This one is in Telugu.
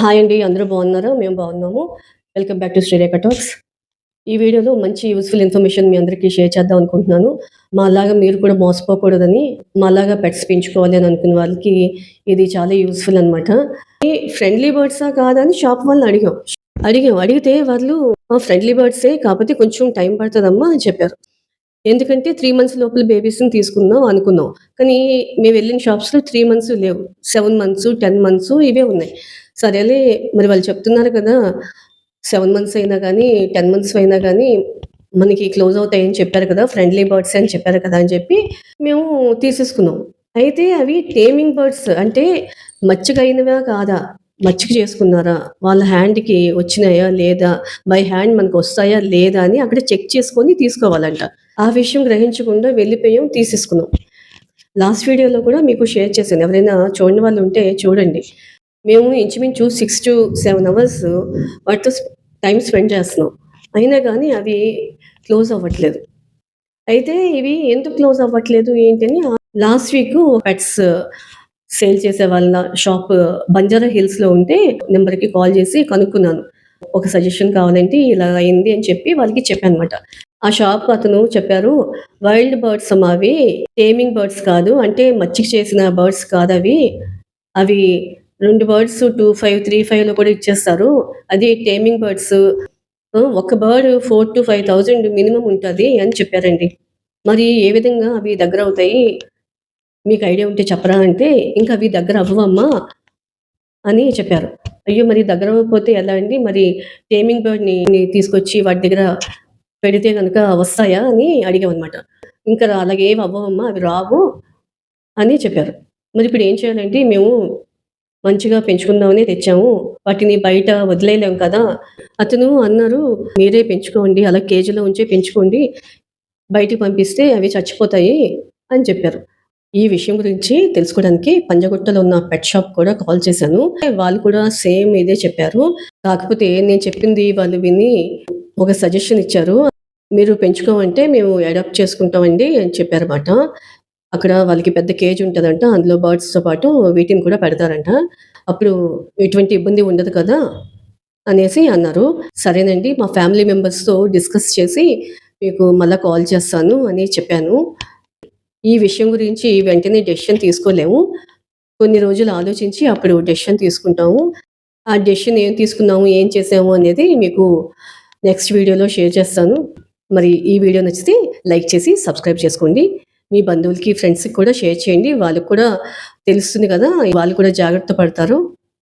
హాయ్ అండి అందరూ బాగున్నారు? మేము బాగున్నాము. Welcome back to Srirekha talks ఈ వీడియోలో మంచి యూస్ఫుల్ ఇన్ఫర్మేషన్ మీ అందరికీ షేర్ చేద్దాం అనుకుంటున్నాను. మాలాగా మీరు కూడా మోసపోకూడదని మాలాగా పెట్స్ పెంచుకోవాలి అని అనుకున్న వాళ్ళకి ఇది చాలా యూస్ఫుల్ అనమాట ఈ ఫ్రెండ్లీ బర్డ్సా కాదని షాప్ వాళ్ళని అడిగాం. అడిగాం. అడిగితే వాళ్ళు ఫ్రెండ్లీ బర్డ్సే కాకపోతే కొంచెం టైం పడుతుందమ్మా అని చెప్పారు. ఎందుకంటే త్రీ మంత్స్ లోపల బేబీస్ని తీసుకుందాం అనుకున్నాం. కానీ మేము వెళ్ళిన షాప్స్లో త్రీ మంత్స్ లేవు. సెవెన్ మంత్స్ టెన్ మంత్స్ ఇవే ఉన్నాయి. సరేలే మరి వాళ్ళు చెప్తున్నారు కదా సెవెన్ మంత్స్ అయినా కానీ టెన్ మంత్స్ అయినా కానీ మనకి క్లోజ్ అవుతాయని చెప్పారు కదా ఫ్రెండ్లీ బర్డ్స్ అని చెప్పారు కదా అని చెప్పి మేము తీసేసుకున్నాం. అయితే అవి టేమింగ్ బర్డ్స్ అంటే మచ్చకైనవా కాదా? మచ్చిక చేసుకున్నారా? వాళ్ళ హ్యాండ్కి వచ్చినాయా లేదా? బై హ్యాండ్ మనకు వస్తాయా లేదా అని అక్కడ చెక్ చేసుకొని తీసుకోవాలంట. ఆ విషయం గ్రహించకుండా వెళ్ళిపోయాం తీసేసుకున్నాం. లాస్ట్ వీడియోలో కూడా మీకు షేర్ చేశాను. ఎవరైనా చూడని వాళ్ళు ఉంటే చూడండి. మేము ఇంచుమించు సిక్స్ టు సెవెన్ అవర్స్ వాటితో టైం స్పెండ్ చేస్తున్నాం. అయినా కానీ అవి క్లోజ్ అవ్వట్లేదు. అయితే ఇవి ఎందుకు క్లోజ్ అవ్వట్లేదు ఏంటని లాస్ట్ వీక్ పెట్స్ సేల్ చేసే వాళ్ళ షాప్ బంజారా హిల్స్లో ఉంటే నెంబర్కి కాల్ చేసి కనుక్కున్నాను. ఒక సజెషన్ కావాలంటే ఇలా అయింది అని చెప్పి వాళ్ళకి చెప్పాను అనమాట ఆ షాప్ అతను చెప్పారు వైల్డ్ బర్డ్స్ అవి టేమింగ్ బర్డ్స్ కాదు అంటే మచ్చికి చేసిన బర్డ్స్ కాదు అవి అవి రెండు బర్డ్స్ టూ ఫైవ్ త్రీ ఫైవ్లో కూడా ఇచ్చేస్తారు. అది టేమింగ్ బర్డ్స్ ఒక bird four to five thousand minimum ఉంటుంది అని చెప్పారండి. మరి ఏ విధంగా అవి దగ్గర అవుతాయి? మీకు ఐడియా ఉంటే చెప్పరా అంటే ఇంకా అవి దగ్గర అవ్వమ్మా అని చెప్పారు. అయ్యో మరి దగ్గర అవ్వకపోతే ఎలా అండి? మరి టేమింగ్ బర్డ్ని తీసుకొచ్చి వాటి దగ్గర పెడితే కనుక వస్తాయా అని అడిగామన్నమాట. ఇంకా అలాగే ఏమి అవ్వమ్మా అవి రావు అని చెప్పారు. మరి ఇప్పుడు ఏం చేయాలంటే మేము మంచిగా పెంచుకుందామని తెచ్చాము. వాటిని బయట వదిలేయలేం కదా. అతను అన్నారు మీరే పెంచుకోండి అలా కేజీలో ఉంచే పెంచుకోండి. బయటికి పంపిస్తే అవి చచ్చిపోతాయి అని చెప్పారు. ఈ విషయం గురించి తెలుసుకోవడానికి పంజగుట్టలో ఉన్న పెట్ షాప్ కూడా కాల్ చేశాను. వాళ్ళు కూడా సేమ్ ఇదే చెప్పారు. కాకపోతే నేను చెప్పింది వాళ్ళు విని ఒక సజెషన్ ఇచ్చారు. మీరు పెంచుకోమంటే మేము అడాప్ట్ చేసుకుంటామండి అని చెప్పారన్నమాట. అక్కడ వాళ్ళకి పెద్ద కేజ్ ఉంటుందంట. అందులో బర్డ్స్తో పాటు వీటిని కూడా పెడతారంట. అప్పుడు ఎటువంటి ఇబ్బంది ఉండదు కదా అనేసి అన్నారు. సరేనండి మా ఫ్యామిలీ మెంబర్స్తో డిస్కస్ చేసి మీకు మళ్ళీ కాల్ చేస్తాను అని చెప్పాను. ఈ విషయం గురించి వెంటనే డెసిషన్ తీసుకోలేము. కొన్ని రోజులు ఆలోచించి అప్పుడు డెసిషన్ తీసుకుంటాము. ఆ డెసిషన్ ఏం తీసుకున్నాము ఏం చేసాము అనేది మీకు నెక్స్ట్ వీడియోలో షేర్ చేస్తాను. మరి ఈ వీడియో నచ్చితే లైక్ చేసి సబ్స్క్రైబ్ చేసుకోండి. మీ బంధువులకి ఫ్రెండ్స్కి కూడా షేర్ చేయండి. వాళ్ళకు కూడా తెలుస్తుంది కదా వాళ్ళు కూడా జాగ్రత్త పడతారు.